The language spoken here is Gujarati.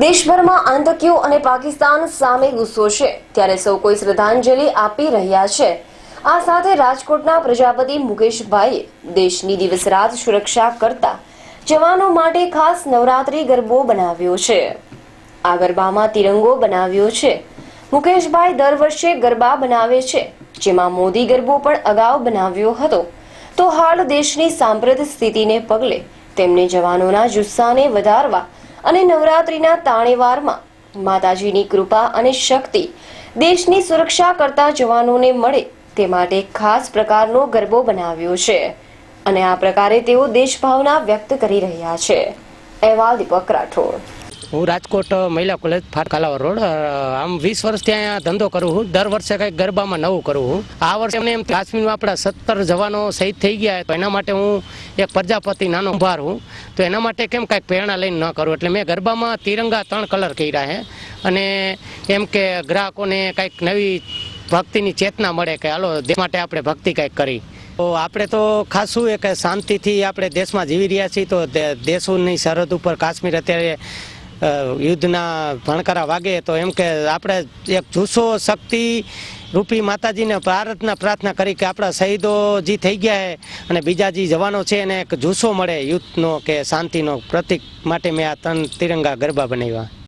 દેશભરમાં આતંકીઓ અને પાકિસ્તાન સામે ગુસ્સો છે, ત્યારે સૌ કોઈ શ્રદ્ધાંજલિ આપી રહ્યા છે. આ સાથે રાજકોટના પ્રજાપતિ મુકેશભાઈએ દેશની દિવસ રાત સુરક્ષા કરતા જવાનો માટે ખાસ નવરાત્રી ગરબો બનાવ્યો છે. આ ગરબામાં તિરંગો બનાવ્યો છે. મુકેશભાઈ દર વર્ષે ગરબા બનાવે છે. જેમાં મોદી ગરબો પણ અગાઉ બનાવ્યો હતો. તો હાલ દેશની સાંપ્રત સ્થિતિને પગલે તેમને જવાનોના જુસ્સાને વધારવા અને નવરાત્રીના તાણેવારમાં માતાજીની કૃપા અને શક્તિ દેશની સુરક્ષા કરતા જવાનોને મળે તે માટે ખાસ પ્રકારનો ગરબો બનાવ્યો છે. અને આ પ્રકારે તેઓ દેશભાવના વ્યક્ત કરી રહ્યા છે. અહેવાલ દીપક રાઠોડ. હું રાજકોટ મહિલા કોલેજ ફાટકાલાવર રોડ. આમ વીસ વર્ષથી અહીંયા ધંધો કરું છું. દર વર્ષે કંઈક ગરબામાં નવું કરું છું. આ વર્ષે એમને એમ કાશ્મીરમાં આપણા સત્તર જવાનો શહીદ થઈ ગયા. તો એના માટે હું એક પ્રજાપતિ નાનો ઉભાર હું તો એના માટે કેમ કાંઈક પ્રેરણા લઈને ન કરું? એટલે મેં ગરબામાં તિરંગા ત્રણ કલર કર્યા છે. અને એમ કે ગ્રાહકોને કાંઈક નવી ભક્તિની ચેતના મળે કે હાલો, દેશ માટે આપણે ભક્તિ કંઈક કરી. તો આપણે તો ખાસ એ કે શાંતિથી આપણે દેશમાં જીવી રહ્યા છીએ, તો દેશોની સરહદ ઉપર કાશ્મીર અત્યારે યુદ્ધના ભણકારા વાગે તો એમ કે આપણે એક જુસ્સો શક્તિ રૂપી માતાજીને પ્રાર્થના પ્રાર્થના કરી કે આપણા શહીદો જે થઈ ગયા અને બીજા જે જવાનો છે એને એક જુસ્સો મળે યુદ્ધનો કે શાંતિનો પ્રતિક માટે મેં આ ત્રણ તિરંગા ગરબા બનાવ્યા.